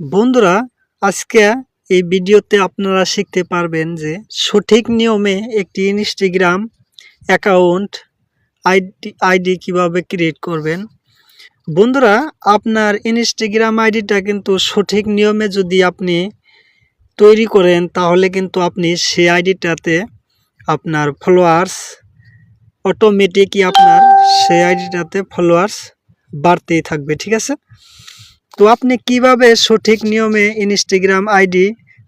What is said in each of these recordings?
বন্ধুরা, আজকে এই ভিডিওতে আপনারা শিখতে পারবেন যে সঠিক নিয়মে একটি ইনস্টাগ্রাম অ্যাকাউন্ট আইডি আইডি কীভাবে ক্রিয়েট করবেন। বন্ধুরা, আপনার ইনস্টাগ্রাম আইডিটা কিন্তু সঠিক নিয়মে যদি আপনি তৈরি করেন, তাহলে কিন্তু আপনি সেই আইডিটাতে আপনার ফলোয়ার্স অটোমেটিকই আপনার সেই আইডিটাতে ফলোয়ার্স বাড়তেই থাকবে, ঠিক আছে? তো আপনি কীভাবে সঠিক নিয়মে ইনস্টাগ্রাম আইডি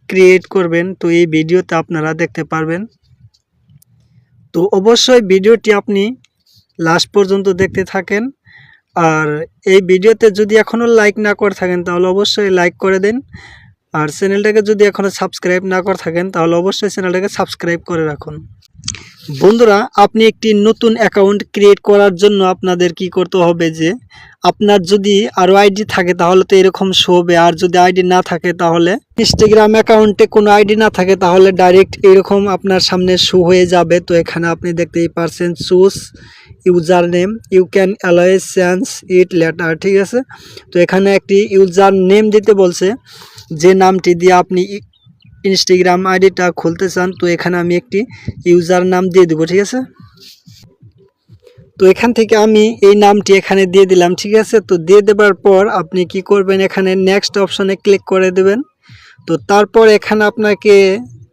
ক্রিয়েট করবেন? তো এই ভিডিওতে আপনারা দেখতে পারবেন। তো অবশ্যই ভিডিওটি আপনি লাস্ট পর্যন্ত দেখতে থাকেন। আর এই ভিডিওতে যদি এখনও লাইক না করে থাকেন, তাহলে অবশ্যই লাইক করে দিন। আর চ্যানেলটাকে যদি এখনও সাবস্ক্রাইব না করে থাকেন, তাহলে অবশ্যই চ্যানেলটাকে সাবস্ক্রাইব করে রাখুন। বন্ধুরা, আপনি একটি নতুন অ্যাকাউন্ট ক্রিয়েট করার জন্য আপনাদের কি করতে হবে যে, আপনার যদি আরও আইডি থাকে তাহলে তো এরকম শো হবে। আর যদি আইডি না থাকে তাহলে ইনস্টাগ্রাম অ্যাকাউন্টে কোনো আইডি না থাকে তাহলে ডাইরেক্ট এরকম আপনার সামনে শো হয়ে যাবে। তো এখানে আপনি দেখতেই পারছেন choose user name you can also change it later ঠিক আছে? তো এখানে একটি ইউজার নেম দিতে বলছে, যে নামটি দিয়ে আপনি ইনস্টাগ্রাম আইডিটা খুলতে চান, তো এখানে আমি একটি ইউজার নাম দিয়ে দেবো, ঠিক আছে? তো এখান থেকে আমি এই নামটি এখানে দিয়ে দিলাম, ঠিক আছে? তো দিয়ে দেবার পর আপনি কি করবেন, এখানে নেক্সট অপশনে ক্লিক করে দেবেন। তো তারপর এখানে আপনাকে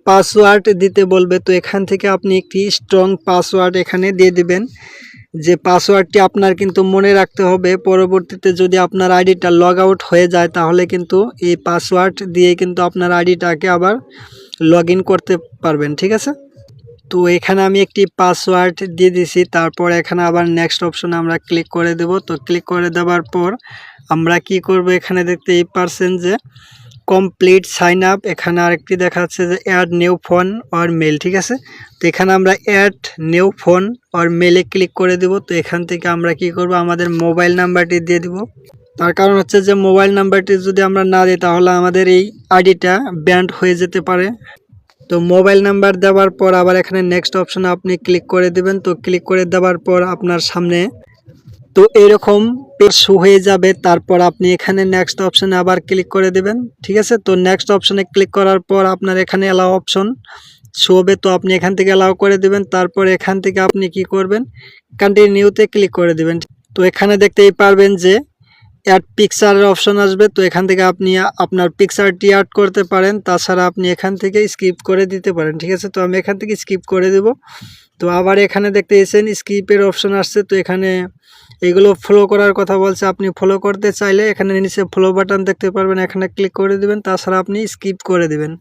পাসওয়ার্ড দিতে বলবে, তো এখান থেকে আপনি একটি স্ট্রং পাসওয়ার্ড এখানে দিয়ে দিবেন। যে পাসওয়ার্ডটি আপনার কিন্তু মনে রাখতে হবে, পরবর্তীতে যদি আপনার আইডিটা লগ আউট হয়ে যায় তাহলে কিন্তু এই পাসওয়ার্ড দিয়ে কিন্তু আপনার আইডিটাকে আবার লগ করতে পারবেন, ঠিক আছে? তো এখানে আমি একটি পাসওয়ার্ড দিয়ে দিছি, তারপর এখানে আবার নেক্সট অপশনে আমরা ক্লিক করে দেব। তো ক্লিক করে দেওয়ার পর আমরা কি করব এখানে দেখতেই পারছেন যে কমপ্লিট সাইন আপ এখানে আরেকটি দেখা যাচ্ছে যে add new phone or mail ঠিক আছে? তো এখানে আমরা অ্যাড নিউ ফোন অর মেলে ক্লিক করে দেব। তো এখান থেকে আমরা কি করব? আমাদের মোবাইল নাম্বারটি দিয়ে দিব। তার কারণ হচ্ছে যে মোবাইল নাম্বারটি যদি আমরা না দিই, তাহলে আমাদের এই আইডিটা ব্যান্ড হয়ে যেতে পারে। তো মোবাইল নাম্বার দেওয়ার পর আবার এখানে নেক্সট অপশনে আপনি ক্লিক করে দেবেন। তো ক্লিক করে দেওয়ার পর আপনার সামনে তো এরকম পেজ শো হয়ে যাবে, তারপর আপনি এখানে নেক্সট অপশানে আবার ক্লিক করে দেবেন, ঠিক আছে? তো নেক্সট অপশানে ক্লিক করার পর আপনার এখানে অ্যালাউ অপশন শো হবে তো আপনি এখান থেকে অ্যালাউ করে দেবেন, তারপর এখান থেকে আপনি কি করবেন? কন্টিনিউতে ক্লিক করে দেবেন। তো এখানে দেখতেই পারবেন যে অ্যাড পিকচারের অপশন আসবে, তো এখান থেকে আপনি আপনার পিকচারটি অ্যাড করতে পারেন, তাছাড়া আপনি এখান থেকে স্কিপ করে দিতে পারেন, ঠিক আছে? তো আমি এখান থেকে স্কিপ করে দেব। তো আবার এখানে দেখতে এসেন স্কিপের অপশন আসছে। তো এখানে এগুলো ফলো করার কথা বলছে, আপনি ফলো করতে চাইলে এখানে নিচে ফলো বাটন দেখতে পারবেন, এখানে ক্লিক করে দিবেন, তাছাড়া আপনি স্কিপ করে দিবেন।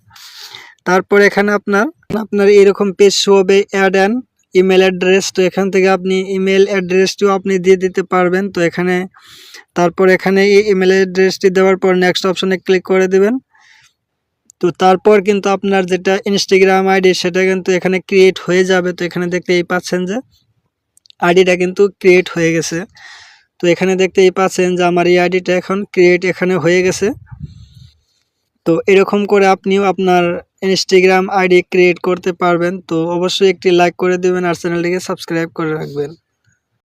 তারপর এখানে আপনার আপনার এরকম পেজ শো হবে অ্যাড অ্যান্ড ইমেল অ্যাড্রেস তো এখান থেকে আপনি ইমেল অ্যাড্রেসটিও আপনি দিয়ে দিতে পারবেন। তো এখানে, তারপর এখানে এই ইমেল অ্যাড্রেসটি দেওয়ার পর নেক্সট অপশনে ক্লিক করে দিবেন। তো তারপর কিন্তু আপনার যেটা ইনস্টাগ্রাম আইডি সেটা কিন্তু এখানে ক্রিয়েট হয়ে যাবে। তো এখানে দেখতেই পাচ্ছেন যে আইডিটা কিন্তু ক্রিয়েট হয়ে গেছে। তো এখানে দেখতেই পাচ্ছেন যে আমার এই আইডিটা এখন ক্রিয়েট এখানে হয়ে গেছে। তো এরকম করে আপনিও আপনার ইনস্টাগ্রাম আইডি ক্রিয়েট করতে পারবেন। তো অবশ্যই একটি লাইক করে দেবেন আর চ্যানেলটিকে সাবস্ক্রাইব করে রাখবেন।